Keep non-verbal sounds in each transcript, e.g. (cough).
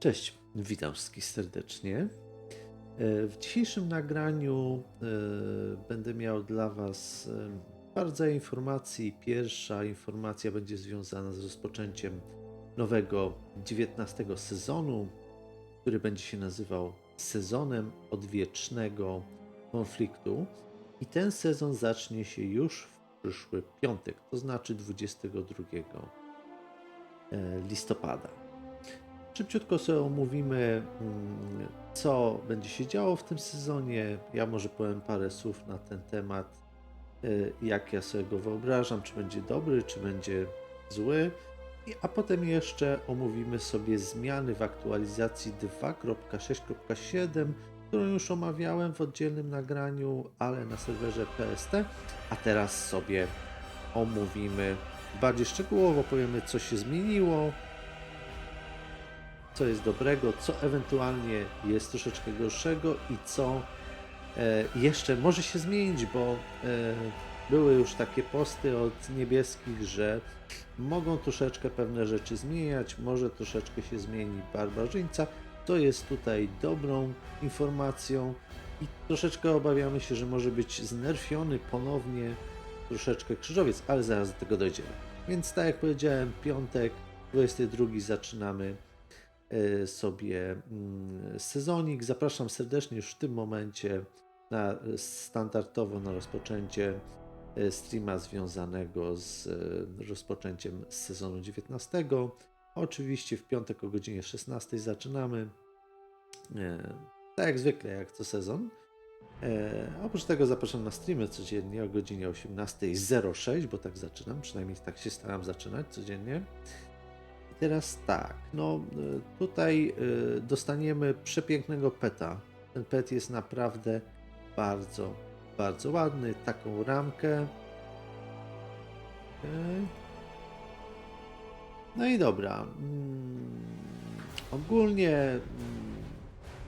Cześć, witam wszystkich serdecznie. E, W dzisiejszym nagraniu e, będę miał dla Was e, bardzo informacji. Pierwsza informacja będzie związana z rozpoczęciem nowego 19 sezonu, który będzie się nazywał sezonem odwiecznego konfliktu. I ten sezon zacznie się już w przyszły piątek, to znaczy 22 e, listopada. Szybciutko sobie omówimy, mm, co będzie się działo w tym sezonie. Ja może powiem parę słów na ten temat, y, jak ja sobie go wyobrażam, czy będzie dobry, czy będzie zły. A potem jeszcze omówimy sobie zmiany w aktualizacji 2.6.7, którą już omawiałem w oddzielnym nagraniu, ale na serwerze PST. A teraz sobie omówimy bardziej szczegółowo, powiemy co się zmieniło, co jest dobrego, co ewentualnie jest troszeczkę gorszego i co e, jeszcze może się zmienić, bo e, były już takie posty od niebieskich, że mogą troszeczkę pewne rzeczy zmieniać, może troszeczkę się zmieni barbarzyńca. To jest tutaj dobrą informacją i troszeczkę obawiamy się, że może być znerfiony ponownie troszeczkę krzyżowiec, ale zaraz do tego dojdziemy. Więc tak jak powiedziałem, piątek, 22 zaczynamy sobie mm, sezonik. Zapraszam serdecznie już w tym momencie na standardowo na rozpoczęcie e, streama związanego z e, rozpoczęciem sezonu 19. Oczywiście w piątek o godzinie 16 zaczynamy. Tak jak zwykle, jak co sezon. Oprócz tego zapraszam na streamy codziennie o godzinie 18.06, bo tak zaczynam, przynajmniej tak się staram zaczynać codziennie. Teraz tak, no e, tutaj e, dostaniemy przepięknego peta. Ten pet jest naprawdę bardzo, bardzo ładny. Taką ramkę. No i dobra. Mm, ogólnie mm,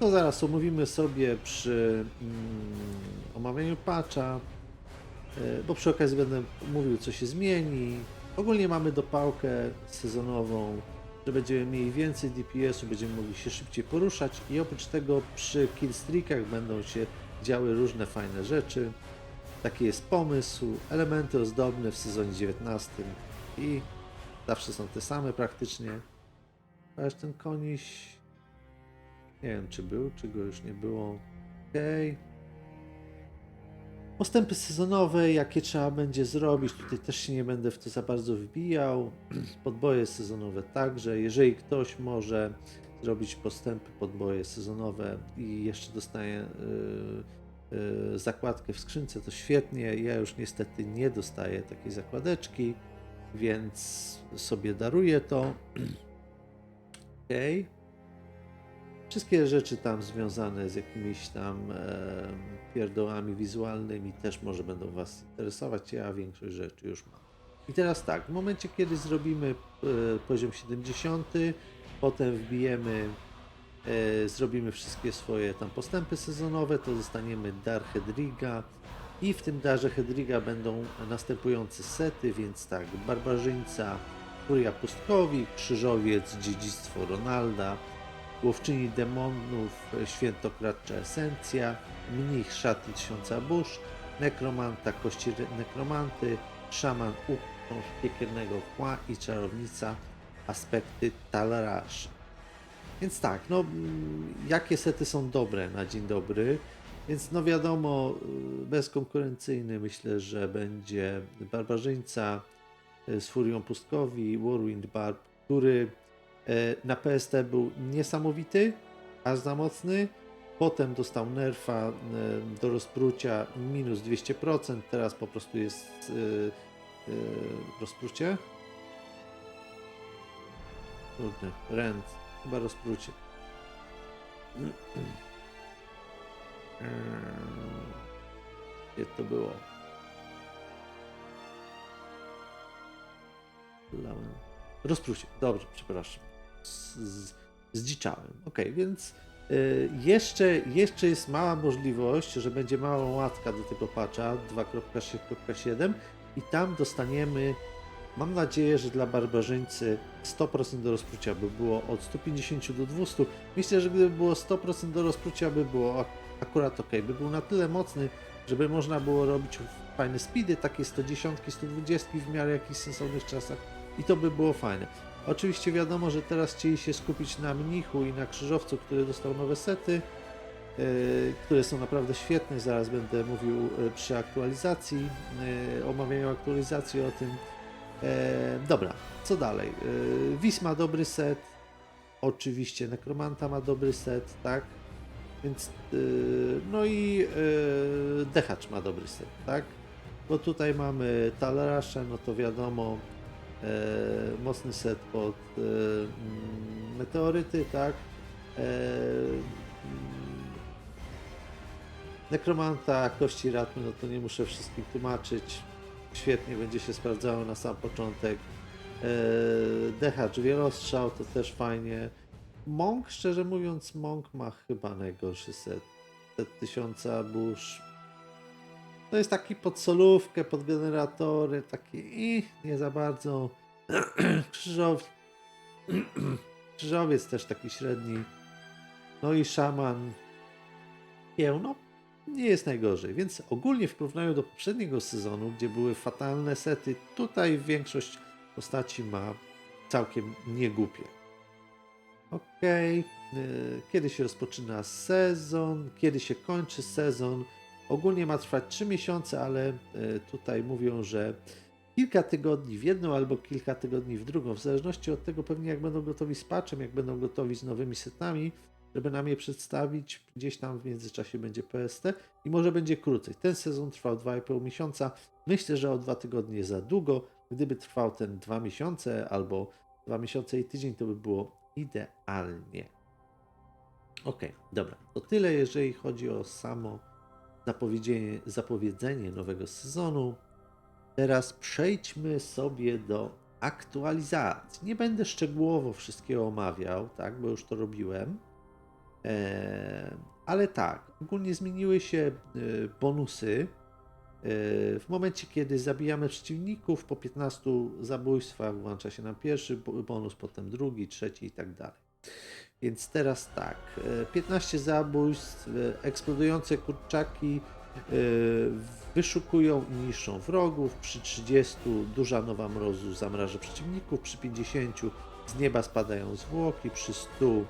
to zaraz omówimy sobie przy mm, omawianiu patcha, e, bo przy okazji będę mówił, co się zmieni. Ogólnie mamy dopałkę sezonową, że będziemy mieli więcej DPS-u, będziemy mogli się szybciej poruszać i oprócz tego przy killstreakach będą się działy różne fajne rzeczy. Taki jest pomysł, elementy ozdobne w sezonie 19 i zawsze są te same praktycznie. Aż ten koniś nie wiem, czy był, czy go już nie było. Okej. Postępy sezonowe, jakie trzeba będzie zrobić, tutaj też się nie będę w to za bardzo wbijał. (clears throat) Podboje sezonowe także. Jeżeli ktoś może zrobić postępy, podboje sezonowe i jeszcze dostaje yy, yy, zakładkę w skrzynce, to świetnie. Ja już niestety nie dostaję takiej zakładeczki, więc sobie daruję to. (clears throat) Okej. Wszystkie rzeczy tam związane z jakimiś tam e, pierdołami wizualnymi też może będą Was interesować. Ja większość rzeczy już mam. I teraz tak, w momencie kiedy zrobimy e, poziom 70, potem wbijemy, e, zrobimy wszystkie swoje tam postępy sezonowe, to dostaniemy Dar Hedriga i w tym Darze Hedriga będą następujące sety, więc tak, Barbarzyńca, Furia Pustkowi, Krzyżowiec, Dziedzictwo Ronalda, Łowczyni demonów, świętokradcza esencja, mnich szaty tysiąca burz, nekromanta kości nekromanty, szaman uprząż piekielnego kła i czarownica aspekty talarasz. Więc tak, no jakie sety są dobre na dzień dobry? Więc no wiadomo, y, bezkonkurencyjny myślę, że będzie Barbarzyńca y, z Furią Pustkowi, Warwind Barb, który E, Na PST był niesamowity, aż za mocny. Potem dostał nerfa e, do rozprucia minus 200%. Teraz po prostu jest e, e, rozprucie. Kurde, rent. Chyba rozprucie. (clears throat) Gdzie to było? Rozprucie. Dobrze, przepraszam. Zdziczałem. Ok, więc y, jeszcze, jeszcze jest mała możliwość, że będzie mała łatka do tego patcha 2.6.7 i tam dostaniemy Mam nadzieję, że dla barbarzyńcy 100% do rozprucia by było od 150 do 200. Myślę, że gdyby było 100% do rozprucia by było ak- akurat ok. By był na tyle mocny, żeby można było robić fajne speedy, takie 110, 120 w miarę jakichś sensownych czasach i to by było fajne. Oczywiście wiadomo, że teraz chcieli się skupić na mnichu i na krzyżowcu, który dostał nowe sety, e, które są naprawdę świetne. Zaraz będę mówił e, przy aktualizacji, e, omawianiu aktualizacji o tym. Dobra, co dalej? Wis ma dobry set, oczywiście Nekromanta ma dobry set, tak? Więc no i Dehacz ma dobry set, tak? Bo tutaj mamy Talrasha, no to wiadomo, mocny set pod e, mm, meteoryty, tak? E, mm, Nekromanta, kości ratmy, no to nie muszę wszystkim tłumaczyć. Świetnie będzie się sprawdzało na sam początek. E, Dehacz wielostrzał to też fajnie. Monk, szczerze mówiąc, Monk ma chyba najgorszy set. Set tysiąca burz. To jest taki pod solówkę, pod generatory, taki i nie za bardzo. (clears throat) Krzyżowiec. (clears throat) Krzyżowiec też taki średni. No i szaman. Piełno nie jest najgorzej, więc ogólnie w porównaniu do poprzedniego sezonu, gdzie były fatalne sety, tutaj większość postaci ma całkiem niegłupie. Okej, y, kiedy się rozpoczyna sezon, kiedy się kończy sezon. Ogólnie ma trwać 3 miesiące, ale y, tutaj mówią, że kilka tygodni w jedną albo kilka tygodni w drugą, w zależności od tego pewnie jak będą gotowi z patchem, jak będą gotowi z nowymi setami, żeby nam je przedstawić. Gdzieś tam w międzyczasie będzie PST i może będzie krócej. Ten sezon trwał 2,5 miesiąca. Myślę, że o dwa tygodnie za długo. Gdyby trwał ten 2 miesiące albo 2 miesiące i tydzień, to by było idealnie. Ok, dobra. To tyle, jeżeli chodzi o samo zapowiedzenie, zapowiedzenie nowego sezonu. Teraz przejdźmy sobie do aktualizacji. Nie będę szczegółowo wszystkiego omawiał, tak, bo już to robiłem. Eee, ale tak, ogólnie zmieniły się e, bonusy. E, W momencie, kiedy zabijamy przeciwników, po 15 zabójstwach włącza się nam pierwszy bo- bonus, potem drugi, trzeci i tak dalej. Więc teraz tak, e, 15 zabójstw, e, eksplodujące kurczaki e, wyszukują i niszczą wrogów, przy 30 duża nowa mrozu zamraża przeciwników, przy 50 z nieba spadają zwłoki, przy 100 e,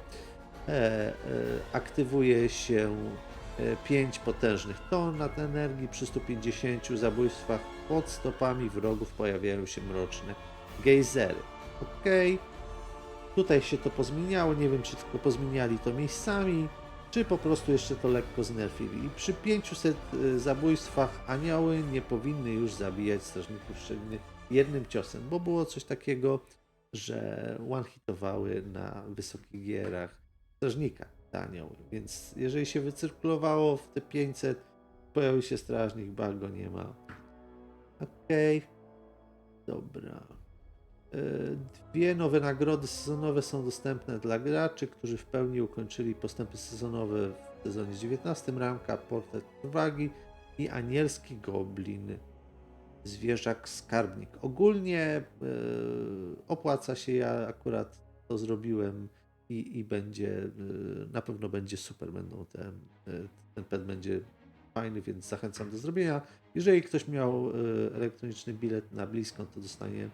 e, aktywuje się 5 potężnych tornad energii, przy 150 zabójstwach pod stopami wrogów pojawiają się mroczne gejzery. Ok, tutaj się to pozmieniało, nie wiem czy tylko pozmieniali to miejscami, czy po prostu jeszcze to lekko znerfili. I przy 500 y, zabójstwach anioły nie powinny już zabijać strażników szczególnych jednym ciosem, bo było coś takiego, że one-hitowały na wysokich gierach strażnika anioły. Więc jeżeli się wycyrkulowało w te 500, pojawił się strażnik, ba go nie ma. Okej. Dobra. E, Dwie nowe nagrody sezonowe są dostępne dla graczy, którzy w pełni ukończyli postępy sezonowe w sezonie 19. Ramka, Portret Uwagi i Anielski Goblin. Zwierzak Skarbnik. Ogólnie e, opłaca się, ja akurat to zrobiłem i, i będzie, y, na pewno będzie super, będą te, ten pet będzie fajny, więc zachęcam do zrobienia. Jeżeli ktoś miał elektroniczny bilet na Bliskon, to dostanie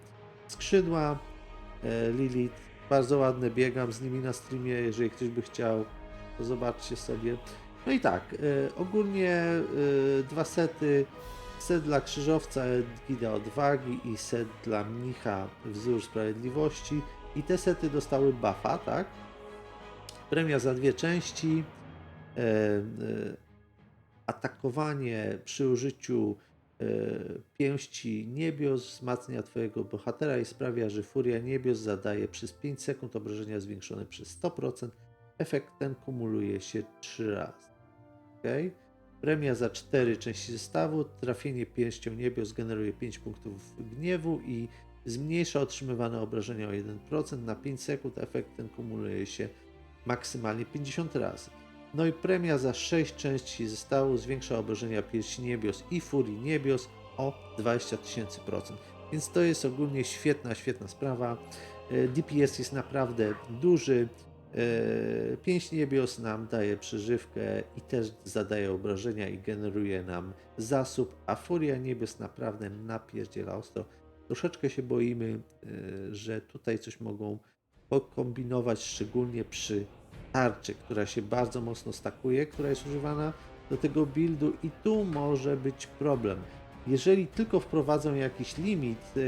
skrzydła. E, Lilith, bardzo ładne, biegam z nimi na streamie, jeżeli ktoś by chciał, to zobaczcie sobie. No i tak, e, ogólnie y, dwa sety, set dla krzyżowca Gida Odwagi i set dla mnicha Wzór Sprawiedliwości. I te sety dostały buffa, tak? Premia za dwie części. E, e, atakowanie przy użyciu e, pięści niebios wzmacnia Twojego bohatera i sprawia, że furia niebios zadaje przez 5 sekund obrażenia zwiększone przez 100%. Efekt ten kumuluje się 3 razy. Okay? Premia za 4 części zestawu. Trafienie pięścią niebios generuje 5 punktów gniewu i zmniejsza otrzymywane obrażenia o 1%. Na 5 sekund efekt ten kumuluje się maksymalnie 50 razy. No i premia za 6 części zestawu zwiększa obrażenia piersi niebios i furii niebios o 20 tysięcy procent. Więc to jest ogólnie świetna, świetna sprawa. E, DPS jest naprawdę duży. E, Pięść niebios nam daje przeżywkę i też zadaje obrażenia i generuje nam zasób, a Furia niebios naprawdę napierdziela ostro. Troszeczkę się boimy, e, że tutaj coś mogą pokombinować, szczególnie przy tarczy, która się bardzo mocno stakuje, która jest używana do tego buildu i tu może być problem. Jeżeli tylko wprowadzą jakiś limit e,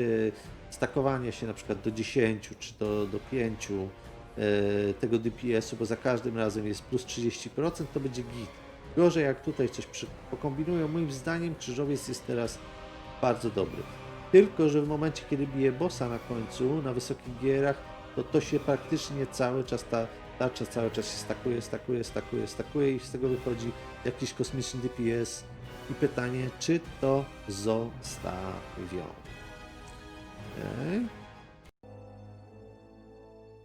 stakowania się na przykład do 10 czy do, do 5 e, tego DPS-u, bo za każdym razem jest plus 30%, to będzie git. Gorzej jak tutaj coś pokombinują, moim zdaniem krzyżowiec jest teraz bardzo dobry. Tylko, że w momencie, kiedy bije bossa na końcu, na wysokich gierach, to to się praktycznie cały czas, ta tarcza cały czas się stakuje, stakuje, stakuje, stakuje i z tego wychodzi jakiś kosmiczny DPS i pytanie, czy to zostawią. Okej.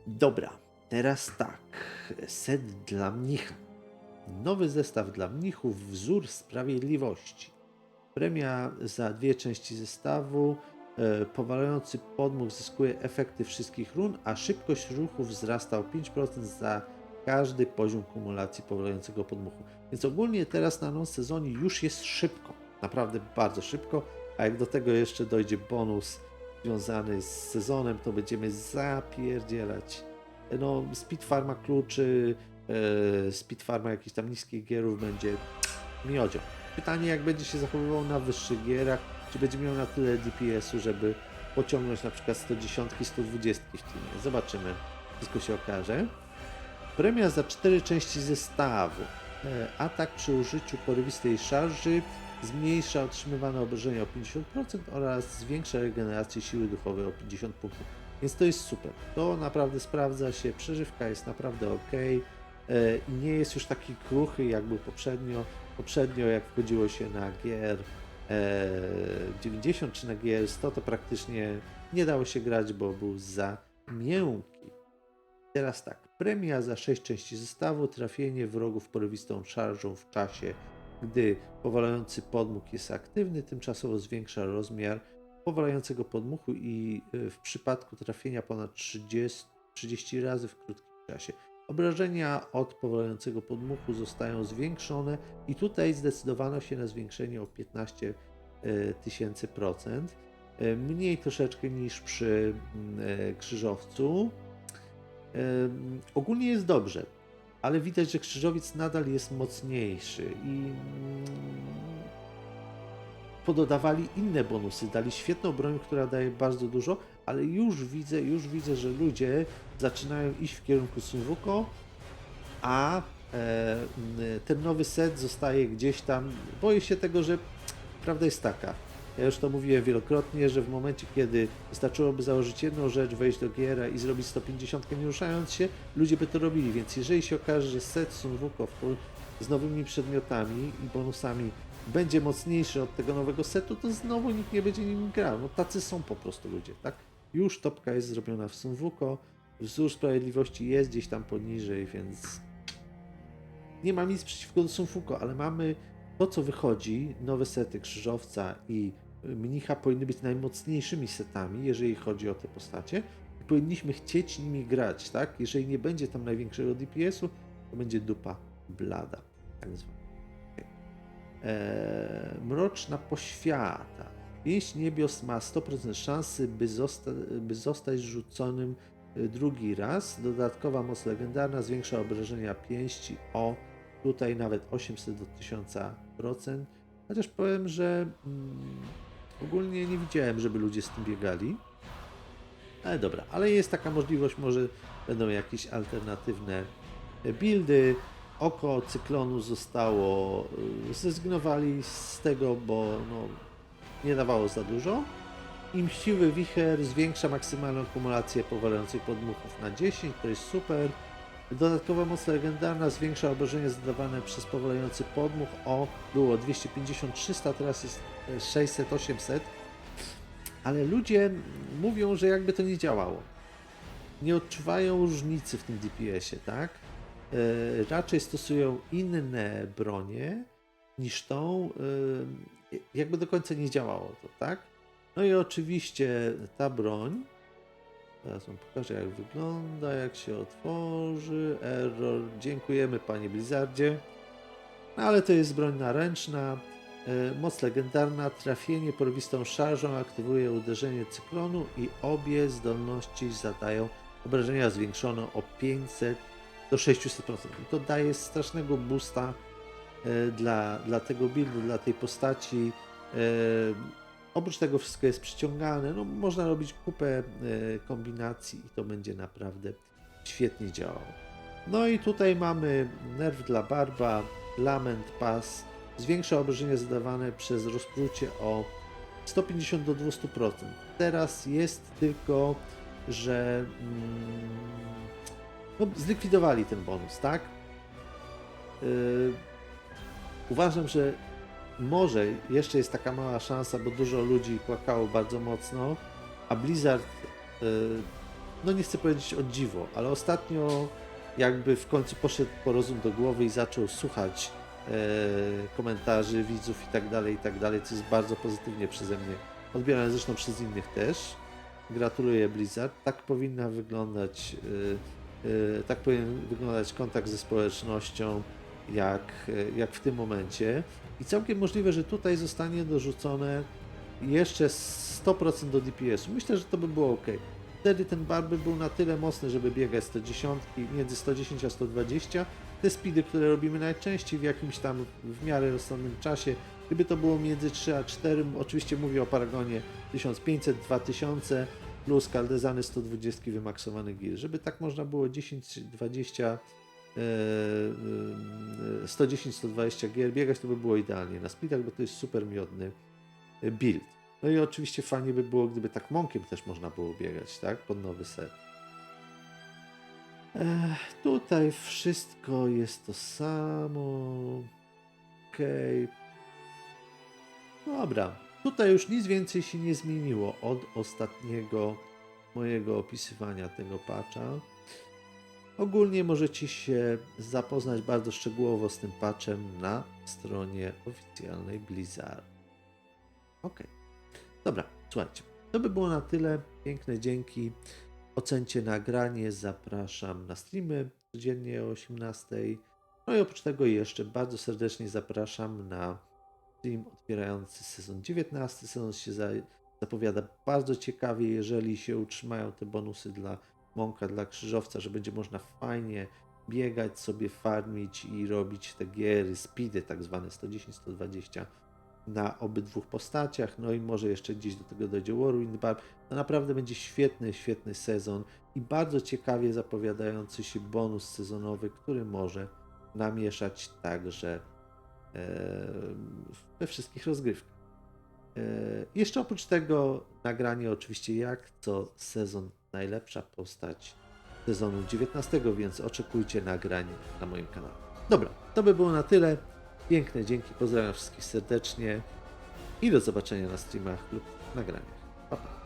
Dobra, teraz tak. Set dla mnicha. Nowy zestaw dla mnichów, wzór sprawiedliwości. Premia za dwie części zestawu. E, powalający podmuch zyskuje efekty wszystkich run, a szybkość ruchu wzrasta o 5% za każdy poziom kumulacji powalającego podmuchu. Więc ogólnie teraz na non sezonie już jest szybko. Naprawdę bardzo szybko. A jak do tego jeszcze dojdzie bonus związany z sezonem, to będziemy zapierdzielać. No, Speed Farma kluczy, e, Speed Farma jakichś tam niskich gierów będzie miodzio. Pytanie, jak będzie się zachowywał na wyższych gierach, czy będzie miał na tyle DPS-u, żeby pociągnąć na przykład 110, 120 w teamie. Zobaczymy. Wszystko się okaże. Premia za 4 części zestawu. E, Atak przy użyciu porywistej szarży zmniejsza otrzymywane obrażenia o 50% oraz zwiększa regenerację siły duchowej o 50 punktów. Więc to jest super. To naprawdę sprawdza się. Przeżywka jest naprawdę ok. I nie jest już taki kruchy jak był poprzednio. Poprzednio jak wchodziło się na GR e, 90 czy na GR 100 to praktycznie nie dało się grać, bo był za miękki. Teraz tak, premia za 6 części zestawu, trafienie wrogów porywistą szarżą w czasie, gdy powalający podmuch jest aktywny, tymczasowo zwiększa rozmiar powalającego podmuchu i y, w przypadku trafienia ponad 30, 30 razy w krótkim czasie. Obrażenia od powalającego podmuchu zostają zwiększone i tutaj zdecydowano się na zwiększenie o 15 y, tysięcy procent. Y, Mniej troszeczkę niż przy mm, e, krzyżowcu. Ogólnie jest dobrze, ale widać, że krzyżowiec nadal jest mocniejszy i mm, pododawali inne bonusy, dali świetną broń, która daje bardzo dużo, ale już widzę, już widzę, że ludzie zaczynają iść w kierunku Sunwuko, a e, ten nowy set zostaje gdzieś tam. Boję się tego, że prawda jest taka. Ja już to mówiłem wielokrotnie, że w momencie, kiedy wystarczyłoby założyć jedną rzecz, wejść do giera i zrobić 150 nie ruszając się, ludzie by to robili. Więc jeżeli się okaże, że set Sunwuko z nowymi przedmiotami i bonusami będzie mocniejszy od tego nowego setu, to znowu nikt nie będzie nim grał. No tacy są po prostu ludzie, tak? Już topka jest zrobiona w Sunwuko, wzór sprawiedliwości jest gdzieś tam poniżej, więc nie mam nic przeciwko Sunfuko, ale mamy to, co wychodzi, nowe sety Krzyżowca i Mnicha powinny być najmocniejszymi setami, jeżeli chodzi o te postacie. I powinniśmy chcieć nimi grać, tak? Jeżeli nie będzie tam największego DPS-u, to będzie dupa blada, tak zwana. Eee, mroczna poświata. Pięść niebios ma 100% szansy, by, zosta by zostać rzuconym y, drugi raz. Dodatkowa moc legendarna zwiększa obrażenia pięści o tutaj nawet 800 do 1000%. Chociaż powiem, że mm, ogólnie nie widziałem, żeby ludzie z tym biegali. Ale dobra, ale jest taka możliwość, może będą jakieś alternatywne buildy. Oko cyklonu zostało, y, zrezygnowali z tego, bo no, nie dawało za dużo. I mściwy wicher zwiększa maksymalną kumulację powalających podmuchów na 10, to jest super. Dodatkowa moc legendarna zwiększa obrażenia zadawane przez powalający podmuch o było 250-300, teraz jest e, 600-800. Ale ludzie mówią, że jakby to nie działało. Nie odczuwają różnicy w tym DPS-ie, tak? E, raczej stosują inne bronie niż tą. Jakby do końca nie działało to, tak? No i oczywiście ta broń. Teraz wam pokażę jak wygląda, jak się otworzy. Error. Dziękujemy panie Blizzardzie. No ale to jest broń naręczna. E, Moc legendarna, trafienie porwistą szarżą aktywuje uderzenie cyklonu i obie zdolności zadają obrażenia zwiększone o 500 do 600%. I to daje strasznego boosta dla, dla tego buildu, dla tej postaci. E, Oprócz tego wszystko jest przyciągane, no można robić kupę e, kombinacji i to będzie naprawdę świetnie działało. No i tutaj mamy nerw dla Barba, Lament Pass, zwiększa obrażenia zadawane przez rozprucie o 150 do 200%. Teraz jest tylko, że mm, no, zlikwidowali ten bonus, tak? Yy, uważam, że może jeszcze jest taka mała szansa, bo dużo ludzi płakało bardzo mocno, a Blizzard, yy, no nie chcę powiedzieć o dziwo, ale ostatnio jakby w końcu poszedł po rozum do głowy i zaczął słuchać e, komentarzy widzów i tak dalej, i tak dalej, co jest bardzo pozytywnie przeze mnie odbierane, zresztą przez innych też. Gratuluję Blizzard. Tak powinna wyglądać, e, e, tak powinien wyglądać kontakt ze społecznością, jak, e, jak w tym momencie. I całkiem możliwe, że tutaj zostanie dorzucone jeszcze 100% do DPS-u. Myślę, że to by było ok. Wtedy ten bar by był na tyle mocny, żeby biegać 110, między 110 a 120. Te speedy, które robimy najczęściej w jakimś tam w miarę rozsądnym czasie, gdyby to było między 3 a 4, oczywiście mówię o Paragonie 1500, 2000 plus kaldezany 120 wymaksowany gear, żeby tak można było 10, 20 110-120 gier biegać, to by było idealnie na speedach, bo to jest super miodny e, build. No i oczywiście fajnie by było, gdyby tak monkiem też można było biegać, tak? Pod nowy set. Ech, tutaj wszystko jest to samo. Okej. Dobra. Tutaj już nic więcej się nie zmieniło od ostatniego mojego opisywania tego patcha. Ogólnie możecie się zapoznać bardzo szczegółowo z tym patchem na stronie oficjalnej Blizzard. Ok. Dobra, słuchajcie. To by było na tyle. Piękne dzięki. Ocencie nagranie. Zapraszam na streamy codziennie o 18. No i oprócz tego jeszcze bardzo serdecznie zapraszam na stream otwierający sezon 19. Sezon się za, zapowiada bardzo ciekawie, jeżeli się utrzymają te bonusy dla Monka, dla Krzyżowca, że będzie można fajnie biegać sobie, farmić i robić te giery, speedy tak zwane 110-120 na obydwu postaciach, no i może jeszcze gdzieś do tego dojdzie Warwind Bar. No naprawdę będzie świetny, świetny sezon i bardzo ciekawie zapowiadający się bonus sezonowy, który może namieszać także we wszystkich rozgrywkach. E, jeszcze oprócz tego nagranie oczywiście jak co sezon najlepsza postać sezonu 19, więc oczekujcie nagrań na moim kanale. Dobra, to by było na tyle. Piękne dzięki, pozdrawiam wszystkich serdecznie i do zobaczenia na streamach lub nagraniach. Pa, pa.